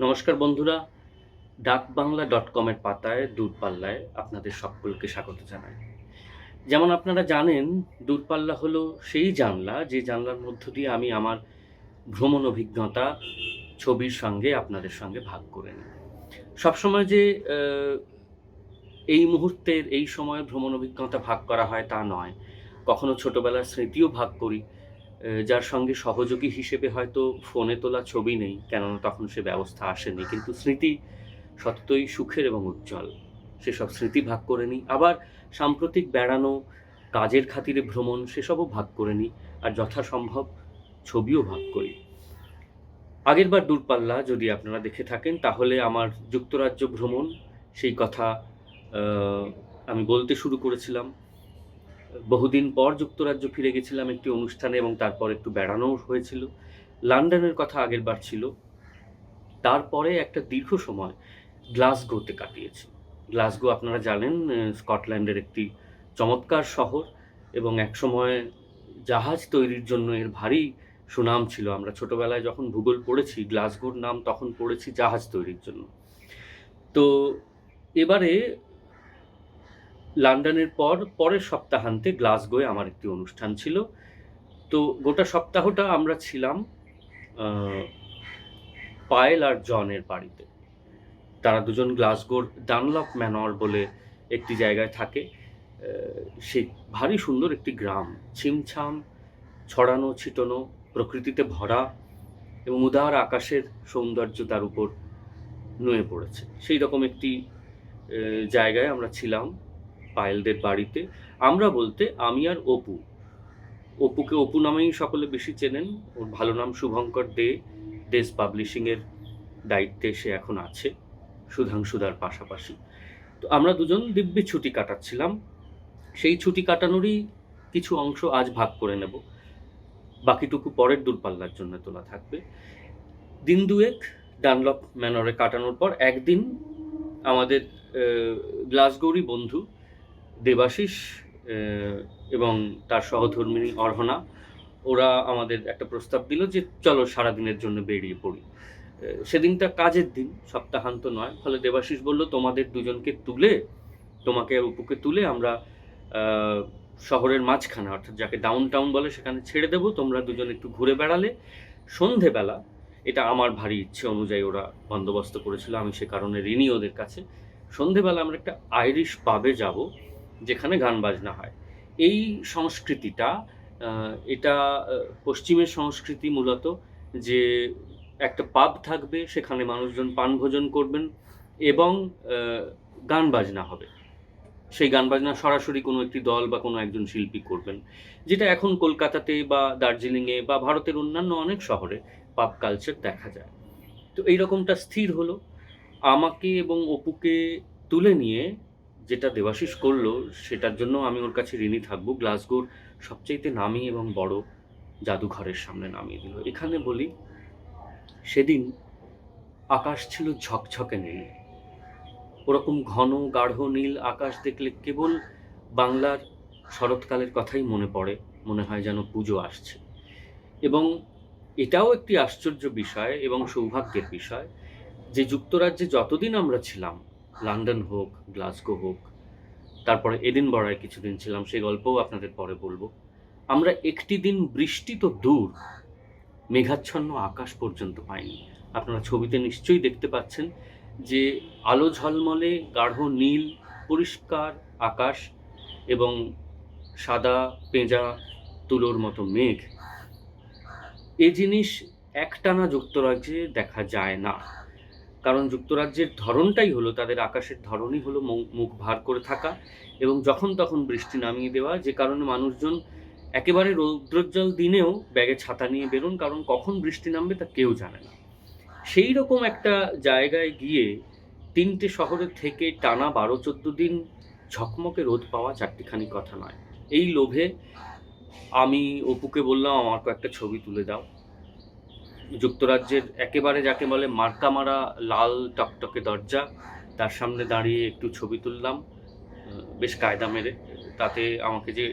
নমস্কার বন্ধুরা ডাক বাংলা ডট কমের পাতায়, দূরপাল্লায় আপনাদের সকলকে স্বাগত জানাই। যেমন আপনারা জানেন, দূরপাল্লা হলো সেই জানলা, যে জানলার মধ্য দিয়ে আমি আমার ভ্রমণ অভিজ্ঞতা ছবির সঙ্গে আপনাদের সঙ্গে ভাগ করে নিই। সবসময় যে এই মুহূর্তের, এই সময়ের ভ্রমণ অভিজ্ঞতা ভাগ করা হয় তা নয়। কখনো ছোটবেলার স্মৃতিও ভাগ করি যার সঙ্গে সহযোগী হিসেবে হয়তো ফোনে তোলা ছবি নেই, কেননা তখন সে ব্যবস্থা আসেনি। কিন্তু স্মৃতি সত্যই সুখের এবং উজ্জ্বল। সেসব স্মৃতি ভাগ করে নিই। আবার সাম্প্রতিক বেড়ানো, কাজের খাতিরে ভ্রমণ, সেসবও ভাগ করে নিই আর যথাসম্ভব ছবিও ভাগ করি। আগেরবার দূরপাল্লা যদি আপনারা দেখে থাকেন, তাহলে আমার যুক্তরাজ্য ভ্রমণ, সেই কথা আমি বলতে শুরু করেছিলাম। বহুদিন পর যুক্তরাজ্য ফিরে গেছিলাম একটি অনুষ্ঠানে এবং তারপর একটু বেড়ানোও হয়েছিল। লন্ডনের কথা আগের বার ছিল। তারপরে একটা দীর্ঘ সময় গ্লাসগোতে কাটিয়েছি। গ্লাসগো আপনারা জানেন স্কটল্যান্ডের একটি চমৎকার শহর এবং একসময় জাহাজ তৈরির জন্য এর ভারী সুনাম ছিল। আমরা ছোটবেলায় যখন ভূগোল পড়েছি, গ্লাসগোর নাম তখন পড়েছি জাহাজ তৈরির জন্য। তো এবারে লন্ডনের পর পরের সপ্তাহান্তে গ্লাসগোয়ে আমার একটি অনুষ্ঠান ছিল। তো গোটা সপ্তাহটা আমরা ছিলাম পায়েল আর জনের বাড়িতে। তারা দুজন গ্লাসগোর ডানলপ ম্যানর বলে একটি জায়গায় থাকে। আহ, সে ভারী সুন্দর একটি গ্রাম। ছিমছাম ছড়ানো ছিটানো প্রকৃতিতে ভরা এবং উদার আকাশের সৌন্দর্য তার উপর নুয়ে পড়েছে। সেই রকম একটি জায়গায় আমরা ছিলাম। পায়েলদের বাড়িতে। আমরা বলতে আমি আর অপু। অপুকে অপু নামেই সকলে বেশি চেনেন। ওর ভালো নাম শুভঙ্কর দে। দেশ পাবলিশিংয়ের দায়িত্বে সে এখন আছে, সুধাংশুদার পাশাপাশি। তো আমরা দুজন দিব্যি ছুটি কাটাচ্ছিলাম। সেই ছুটি কাটানোরই কিছু অংশ আজ ভাগ করে নেব। বাকিটুকু পরের দূরপাল্লার জন্য তোলা থাকবে। দিন দুয়েক ডানলপ ম্যানরে কাটানোর পর একদিন আমাদের গ্লাসগৌরি বন্ধু দেবাশিস এবং তার সহধর্মিণী অর্হনা, ওরা আমাদের একটা প্রস্তাব দিল যে চলো সারাদিনের জন্য বেরিয়ে পড়ি। সেদিনটা কাজের দিন, সপ্তাহান্ত নয়। ফলে দেবাশিস বলল, তোমাদের দুজনকে তুলে, তোমাকে উপকে তুলে আমরা শহরের মাঝখানে, অর্থাৎ যাকে ডাউন টাউন বলে সেখানে ছেড়ে দেবো, তোমরা দুজন একটু ঘুরে বেড়ালে। সন্ধেবেলা, এটা আমার ভারী ইচ্ছে অনুযায়ী ওরা বন্দোবস্ত করেছিল, আমি সে কারণে ঋণী ওদের কাছে। সন্ধেবেলা আমরা একটা আইরিশ পাবে যাব যেখানে গান বাজনা হয়। এই সংস্কৃতিটা এটা পশ্চিমের সংস্কৃতি মূলত যে একটা পাব থাকবে, সেখানে মানুষজন পান ভোজন করবেন এবং গান বাজনা হবে। সেই গান বাজনা সরাসরি কোনো একটি দল বা কোনো একজন শিল্পী করবেন, যেটা এখন কলকাতাতে বা দার্জিলিংয়ে বা ভারতের অন্যান্য অনেক শহরে পাব কালচার দেখা যায়। তো এই রকমটা স্থির হলো। আমাকে এবং অপুকে তুলে নিয়ে যেটা দেবাশিস করল, সেটার জন্য আমি ওর কাছে ঋণী থাকব। গ্লাসগোর সবচাইতে নামি এবং বড় জাদুঘরের সামনে নামিয়ে দিল। এখানে বলি, সেদিন আকাশ ছিল ঝকঝকে নীল। ওরকম ঘন, গাঢ় নীল আকাশ দেখলে কেবল বাংলার শরৎকালের কথাই মনে পড়ে, মনে হয় যেন পুজো আসছে। এবং এটাও একটি আশ্চর্য বিষয় এবং সৌভাগ্যের বিষয় যে যুক্তরাজ্যে যতদিন আমরা ছিলাম লন্ডন হোক, গ্লাসগো হোক, তারপরে এডিনবরায় কিছুদিন ছিলাম, সেই গল্পও আপনাদের পরে বলব। আমরা একটি দিন বৃষ্টি তো দূর, মেঘাচ্ছন্ন আকাশ পর্যন্ত পাইনি। আপনারা ছবিতে নিশ্চয়ই দেখতে পাচ্ছেন যে আলো ঝলমলে, গাঢ় নীল, পরিষ্কার আকাশ এবং সাদা পেঁজা তুলোর মতো মেঘ। এ জিনিস একটানা যুক্তরাজ্যে দেখা যায় না। কারণ যুক্তরাজ্যের ধরনটাই হলো, তাদের আকাশের ধরনই হলো মুখ ভার করে থাকা এবং যখন তখন বৃষ্টি নামিয়ে দেওয়া, যে কারণে মানুষজন একেবারে রৌদ্রোজ্জ্বল দিনেও ব্যাগে ছাতা নিয়ে বেরোন, কারণ কখন বৃষ্টি নামবে তা কেউ জানে না। সেই রকম একটা জায়গায় গিয়ে তিনটে শহরে থেকে টানা বারো চোদ্দ দিন ঝকমকে রোদ পাওয়া চারটিখানি কথা নয়। এই লোভে আমি অপুকে বললাম আমার কয়েকটা ছবি তুলে দাও। যুক্তরাজ্যের একেবারে যাকে বলে মার্কা মারা লাল টকটকে দরজা, তার সামনে দাঁড়িয়ে একটু ছবি তুললাম বেশ কায়দা মেরে। তাতে আমাকে যে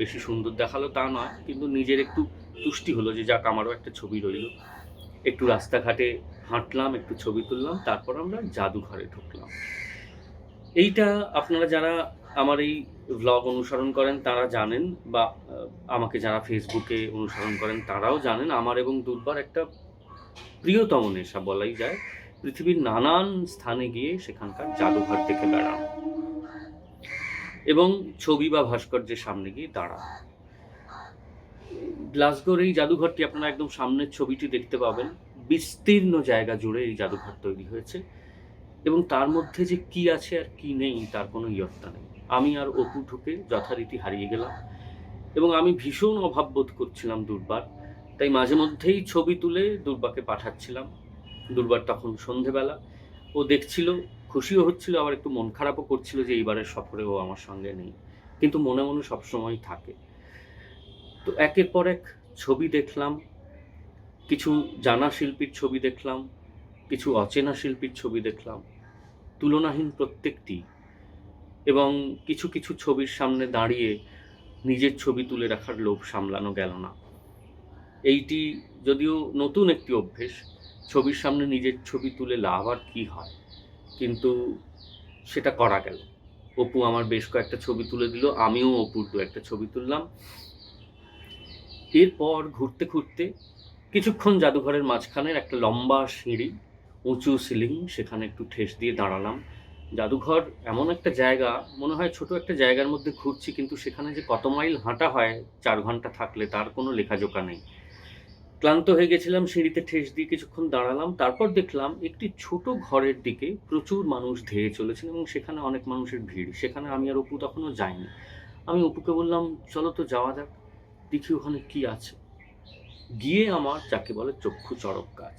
বেশি সুন্দর দেখাল তা নয়, কিন্তু নিজের একটু তুষ্টি হলো যে যাক, আমারও একটা ছবি রইল। একটু রাস্তাঘাটে হাঁটলাম, একটু ছবি তুললাম, তারপর আমরা জাদুঘরে ঢুকলাম। এইটা আপনারা যারা আমার এই ভ্লগ অনুসরণ করেন, তারা জানেন, বা আমাকে যারা ফেসবুকে অনুসরণ করেন, তারাও জানেন, আমার এবং দুর্বার একটা প্রিয়তম নেশা বলাই যায়। পৃথিবীর নানান স্থানে গিয়ে সেখানকার জাদুঘর দেখে বেড়ানো এবং ছবি বা ভাস্কর্যের সামনে গিয়ে দাঁড়ানো গ্লাসগোর এই জাদুঘরটি আপনারা একদম সামনের ছবিটি দেখতে পাবেন। বিস্তীর্ণ জায়গা জুড়ে এই জাদুঘর তৈরি হয়েছে এবং তার মধ্যে যে কি আছে আর কি নেই তার কোনো ইয়ত্তা নেই। আমি আর অপু ঢুকে যথারীতি হারিয়ে গেলাম এবং আমি ভীষণ অভাব বোধ করছিলাম দুর্বার। তাই মাঝে মধ্যেই ছবি তুলে দুর্বাকে পাঠাচ্ছিলাম। দুর্বার তখন সন্ধেবেলা। ও দেখছিল, খুশিও হচ্ছিল, আবার একটু মন খারাপও করছিল যে এইবারের সফরে ও আমার সঙ্গে নেই। কিন্তু মনে মনে সবসময় থাকে। তো একের পর এক ছবি দেখলাম, কিছু জানা শিল্পীর ছবি দেখলাম, কিছু অচেনা শিল্পীর ছবি দেখলাম। তুলনাহীন প্রত্যেকটি। এবং কিছু কিছু ছবির সামনে দাঁড়িয়ে নিজের ছবি তুলে রাখার লোভ সামলানো গেল না। এইটি যদিও নতুন একটি অভ্যেস, ছবির সামনে নিজের ছবি তুলে লাভ আর কী হয়? কিন্তু সেটা করা গেল। অপু আমার বেশ কয়েকটা ছবি তুলে দিল, আমিও অপুর দু একটা ছবি তুললাম। এরপর ঘুরতে ঘুরতে কিছুক্ষণ জাদুঘরের মাঝখানের একটা লম্বা সিঁড়ি, উঁচু সিলিং, সেখানে একটু ঠেস দিয়ে দাঁড়ালাম। জাদুঘর এমন একটা জায়গা, মনে হয় ছোট একটা জায়গার মধ্যে ঘুরছি, কিন্তু সেখানে যে কত মাইল হাঁটা হয়, চার ঘণ্টা থাকলে তার কোনো লেখাজোকা নেই। ক্লান্ত হয়ে গেছিলাম, সিঁড়িতে ঠেস দিয়ে কিছুক্ষণ দাঁড়ালাম। তারপর দেখলাম একটি ছোট ঘরের দিকে প্রচুর মানুষ ধেয়ে চলেছেন এবং সেখানে অনেক মানুষের ভিড়। সেখানে আমি আর অপু তখনও যাইনি। আমি অপুকে বললাম, চলো তো যাওয়া যাক, দেখি ওখানে কি আছে। গিয়ে আমার, যাকে বলে চক্ষু চড়ক গাছ,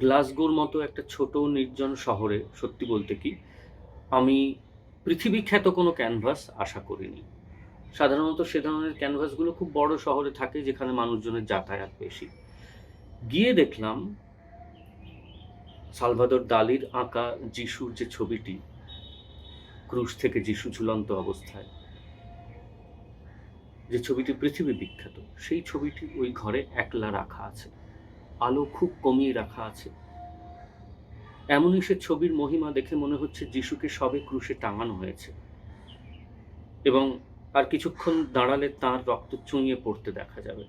গ্লাসগোর মতো একটা ছোট নির্জন শহরে, সত্যি বলতে কি, আমি পৃথিবী খ্যাত কোনো ক্যানভাস আশা করিনি। সাধারণত সে ধরনের ক্যানভাসগুলো খুব বড় শহরে থাকে যেখানে মানুষজনের যাতায়াত বেশি। গিয়ে দেখলাম সালভাদর দালির আঁকা যিশুর যে ছবিটি, ক্রুশ থেকে যিশু ঝুলন্ত অবস্থায়, যে ছবিটি পৃথিবী বিখ্যাত, সেই ছবিটি ওই ঘরে একলা রাখা আছে, আলো খুব কমিয়ে রাখা আছে। এমনই সে ছবির মহিমা দেখে মনে হচ্ছে যিশুকে সবে ক্রুশে টাঙানো হয়েছে। এবং আর কিছুক্ষণ দাঁড়ালে তার রক্ত চুঁইয়ে পড়তে দেখা যাবে।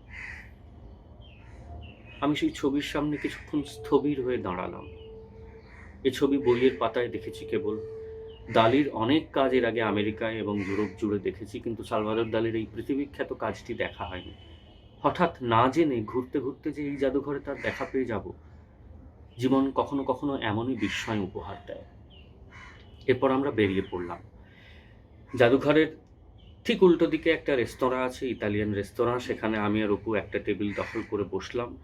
আমি সেই ছবির সামনে কিছুক্ষণ স্থবির হয়ে দাঁড়ালাম। এ ছবি বইয়ের পাতায় দেখেছি কেবল। দালির অনেক কাজ এর আগে আমেরিকায় এবং ইউরোপ জুড়ে দেখেছি, কিন্তু সালভাদর দালির এই পৃথিবীখ্যাত কাজটি দেখা হয়নি। হঠাৎ না জেনে ঘুরতে ঘুরতে যে এই জাদুঘরে তার দেখা পেয়ে যাব, জীবন কখনো কখনো এমনই বিস্ময় উপহার দেয়। এরপর আমরা বেরিয়ে পড়লাম। জাদুঘরের ঠিক উল্টো দিকে একটা রেস্তোরাঁ আছে, ইতালিয়ান রেস্তোরাঁ। সেখানে আমি আর অপু একটা টেবিল দখল করে বসলাম।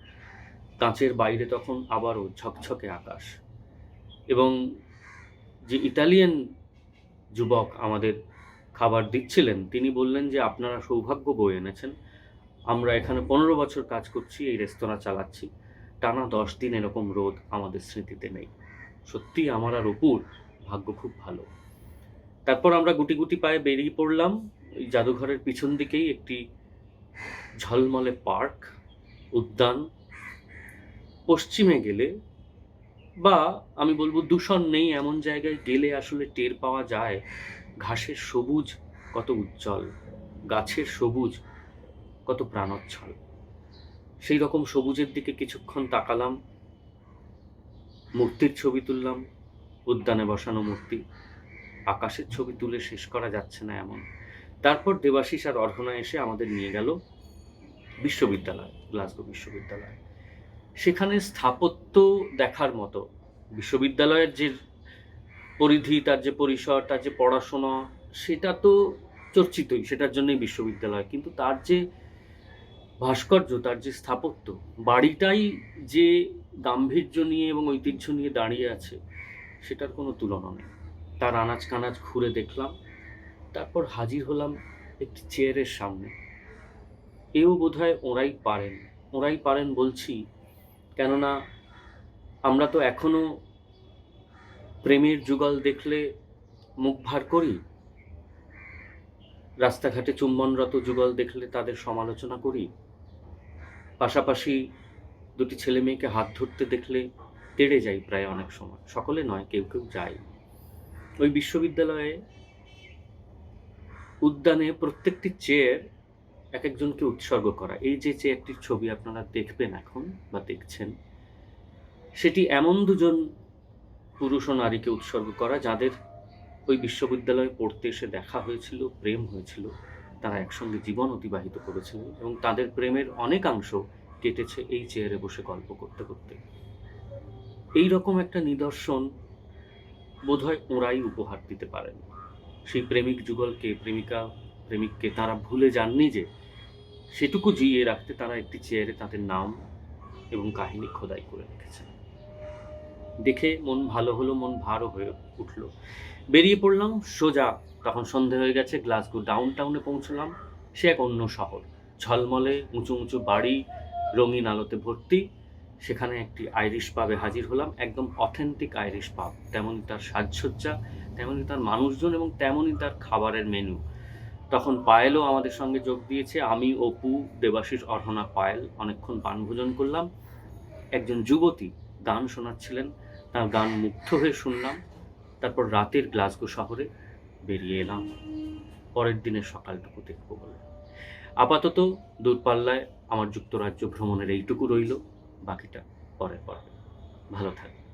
কাঁচের বাইরে তখন আবারও ঝকঝকে আকাশ। এবং যে ইতালিয়ান যুবক আমাদের খাবার দিচ্ছিলেন, তিনি বললেন যে, আপনারা সৌভাগ্য বয়ে এনেছেন। আমরা এখানে পনেরো বছর কাজ করছি, এই রেস্তোরাঁ চালাচ্ছি। টানা দশ দিন এরকম রোদ আমাদের স্মৃতিতে নেই। সত্যি আমার আর অপুর ভাগ্য খুব ভালো। তারপর আমরা গুটি গুটি পায়ে বেরিয়ে পড়লাম। ওই জাদুঘরের পিছন দিকেই একটি ঝলমলে পার্ক, উদ্যান। পশ্চিমে গেলে বা আমি বলব দূষণ নেই, এমন জায়গায় গেলে আসলে টের পাওয়া যায়। ঘাসের সবুজ কত উজ্জ্বল, গাছের সবুজ কত প্রাণোচ্ছল। সেই রকম সবুজের দিকে কিছুক্ষণ তাকালাম, মূর্তির ছবি তুললাম, উদ্যানে বসানো মূর্তি। আকাশের ছবি তুলে শেষ করা যাচ্ছে না এমন। তারপর দেবাশিস আর অর্হনা এসে আমাদের নিয়ে গেল বিশ্ববিদ্যালয়, গ্লাসগো বিশ্ববিদ্যালয়। সেখানে স্থাপত্য দেখার মতো, বিশ্ববিদ্যালয়ের যে পরিধি, তার যে পরিসর, তার যে পড়াশোনা, সেটা তো চর্চিতই, সেটার জন্যই বিশ্ববিদ্যালয়। কিন্তু তার যে ভাস্কর্য, তার যে স্থাপত্য, বাড়িটাই যে গাম্ভীর্য নিয়ে এবং ঐতিহ্য নিয়ে দাঁড়িয়ে আছে, সেটার কোনো তুলনা নেই। তার আনাজ কানাজ ঘুরে দেখলাম তারপর হাজির হলাম একটি চেয়ারের সামনে। এও বোধহয় ওরাই পারেন ওরাই পারেন বলছি, কেননা আমরা তো এখনও প্রেমের যুগল দেখলে মুখ ভার করি। রাস্তাঘাটে চুম্বনরত যুগল দেখলে তাদের সমালোচনা করি। পাশাপাশি দুটি ছেলে মেয়েকে হাত ধরতে দেখলে তেড়ে যাই প্রায় অনেক সময়। সকলে নয়, কেউ কেউ যায়। ওই বিশ্ববিদ্যালয়ে উদ্যানে প্রত্যেকটি চেয়ার এক একজনকে উৎসর্গ করা। এই যে চেয়ারটির ছবি আপনারা দেখবেন এখন বা দেখছেন, সেটি এমন দুজন পুরুষ ও নারীকে উৎসর্গ করা, যাদের ওই বিশ্ববিদ্যালয়ে পড়তে এসে দেখা হয়েছিল, প্রেম হয়েছিল, তারা একসঙ্গে জীবন অতিবাহিত করেছিলেন এবং তাদের প্রেমের অনেকাংশ কেটেছে এই চেয়ারে বসে গল্প করতে করতে। এই রকম একটা নিদর্শন বোধহয় ওঁরাই উপহার দিতে পারেন। সেই প্রেমিক যুগলকে, প্রেমিকা, প্রেমিককে তারা ভুলে যাননি যে সেটুকু জিয়ে রাখতে তারা একটি চেয়ারে তাদের নাম এবং কাহিনী খোদাই করে রেখেছেন। দেখে মন ভালো হলো, মন ভারও হয়ে উঠল। বেরিয়ে পড়লাম সোজা, তখন সন্ধে হয়ে গেছে, গ্লাসগো ডাউন টাউনে পৌঁছলাম। সে এক অন্য শহর, ঝলমলে উঁচু উঁচু বাড়ি, রঙিন আলোতে ভর্তি। সেখানে একটি আইরিশ পাবে হাজির হলাম, একদম অথেন্টিক আইরিশ পাব তেমন তার সাজসজ্জা। তেমনই তার মানুষজন এবং তেমনই তার খাবারের মেনু তখন পায়েলও আমাদের সঙ্গে যোগ দিয়েছে। আমি, অপু, দেবাশিস, অর্হনা, পায়েল অনেকক্ষণ পানভোজন করলাম। একজন যুবতী গান শোনাচ্ছিলেন। তার গান মুগ্ধ হয়ে শুনলাম। তারপর রাতের গ্লাসগো শহরে বেরিয়ে এলাম। পরের দিনের সকালটুকু দেখব বলে। আপাতত দূরপাল্লায় আমার যুক্তরাজ্য ভ্রমণের এইটুকু রইল। বাকিটা পরের পর্বে। ভালো থাকবে